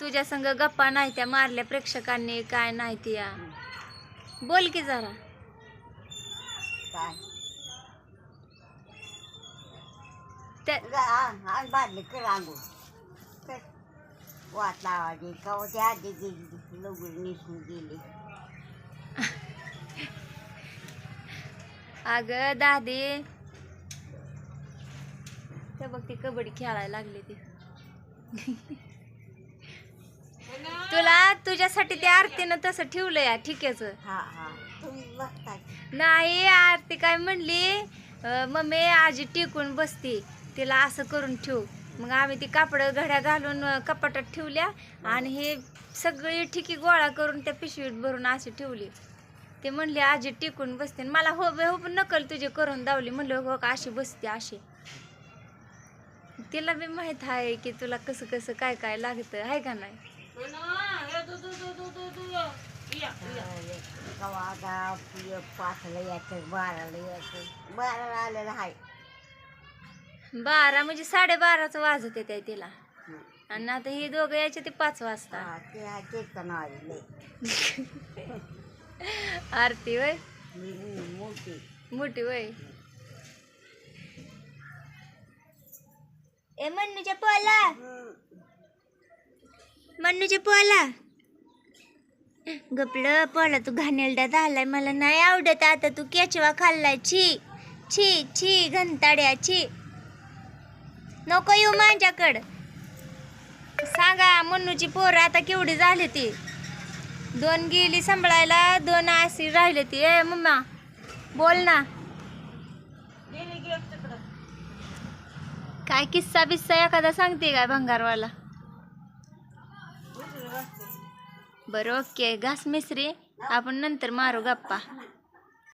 तुझ्या संग गप्पा नाही त्या मारल्या प्रेक्षकांनी काय नाही त्या. बोल की जरा. काय? त्या आणि बादली कर आंघोळ. कर. वाट लावायची. कवा ते आधी गेली लवकर निसून गेली. अगं दादी. ते बघ ती कबड्डी खेळायला लागली ती. तुला तुझ्यासाठी त्या आरतीनं तसं ठेवलं या ठिकेच हा हा. तुम्ही बघताय. नाही आरती काय म्हणली अं, मम्मी आजी टिकून बसती तिला असं करून ठेव. मग आम्ही ती कापड घड्या घालून अं, कपाटात ठेवल्या आणि हे सगळी ठिकी गोळा करून त्या पिशवीत भरून अशी ठेवली. ते म्हणले आजी टिकून बसते. आणि मला हो हो नकल तुझी करून दावली. म्हणलं हो का अशी बसते अशी. तिला बी माहीत आहे की तुला कसं कसं काय काय लागतं. आहे का नाही? कवा पाचला यायचं बाराला यायचं बाराला आलेलं आहे बारा म्हणजे साडेबाराचं वाजत येते तिला. आणि आता ही दोघं यायचे ते पाच वाजता. हा ते आहे आलेलं आरती वय मोठी. मोठी वय ए मन्नूच्या पोला. मन्नूच्या पोला गपलं पोला तू घाणेरड्यात आलाय मला नाही आवडत आता तू केचवा खाल्लाय. छी छी छी घंताड्या छी नको येऊ माझ्याकडं. सांगा मन्नूची पोरं आता केवढी झाली ती? दोन गेली सांभाळायला दोन अशी राहिले ती. ए मम्मा बोल ना. काय किस्सा बिस्सा एखादा सांगते काय भंगारवाला? बरं ओके. घास मिसरी. आपण नंतर मारू गप्पा.